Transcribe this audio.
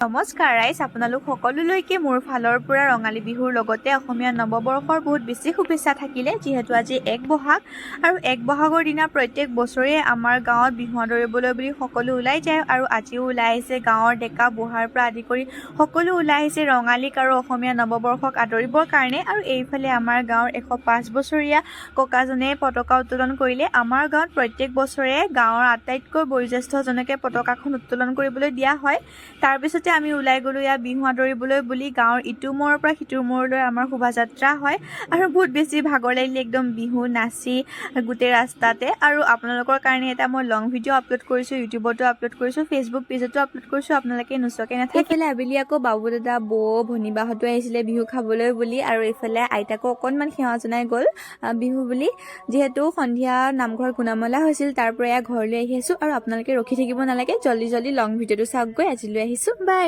নমস্কাৰ ৰাইজ। আপোনালোক সকলোলৈকে মোৰ ফালৰ পৰা ৰঙালী বিহুৰ লগতে অসমীয়া নৱবৰ্ষৰ বহুত বেছি শুভেচ্ছা থাকিলে যিহেতু আজি এক বহাগ। আৰু এক বহাগৰ দিনা প্ৰত্যেক বছৰে আমাৰ গাঁৱত বিহু দৌৰিবলৈ বুলি সকলো ওলাই যায় আৰু আজিও ওলাই আহিছে গাঁৱৰ ডেকা বুঢ়াৰ পৰা আদি কৰি সকলো ওলাই আহিছে ৰঙালীক আৰু অসমীয়া নৱবৰ্ষক আদৰিবৰ কাৰণে। আৰু এইফালে আমাৰ গাঁৱৰ এশ পাঁচ বছৰীয়া ককাজনে পতাকা উত্তোলন কৰিলে। আমাৰ গাঁৱত প্ৰত্যেক বছৰে গাঁৱৰ আটাইতকৈ বয়োজ্যেষ্ঠজনকে পতাকাখন উত্তোলন কৰিবলৈ দিয়া হয়। তাৰপিছতে আমি ওলাই গ'লোঁ ইয়াত বিহু আদৰিবলৈ বুলি গাঁৱৰ ইটো মূৰৰ পৰা সিটো মূৰলৈ আমাৰ শোভাযাত্ৰা হয়। আৰু বহুত বেছি ভাগৰ লাগিলে একদম বিহু নাচি গোটেই ৰাস্তাতে। আৰু আপোনালোকৰ কাৰণে এটা মই লং ভিডিঅ' আপলোড কৰিছোঁ ইউটিউবতো আপলোড কৰিছোঁ ফেচবুক পেজতো আপলোড কৰিছোঁ আপোনালোকে নোচোৱাকৈ নাথাকে। এইফালে আবেলি আকৌ বাবু দাদা বৌ ভনীবাহঁতো আহিছিলে বিহু খাবলৈ বুলি। আৰু এইফালে আইতাকো অকণমান সেৱা জনাই গ'ল বিহু বুলি। যিহেতু সন্ধিয়া নামঘৰত গুণামলা হৈছিল তাৰ পৰা ঘৰলৈ আহি আছোঁ। আৰু আপোনালোকে ৰখি থাকিব নালাগে জল্দি জল্দি লং ভিডিঅ'টো চাওকগৈ আজিলৈ আহিছোঁ। বাই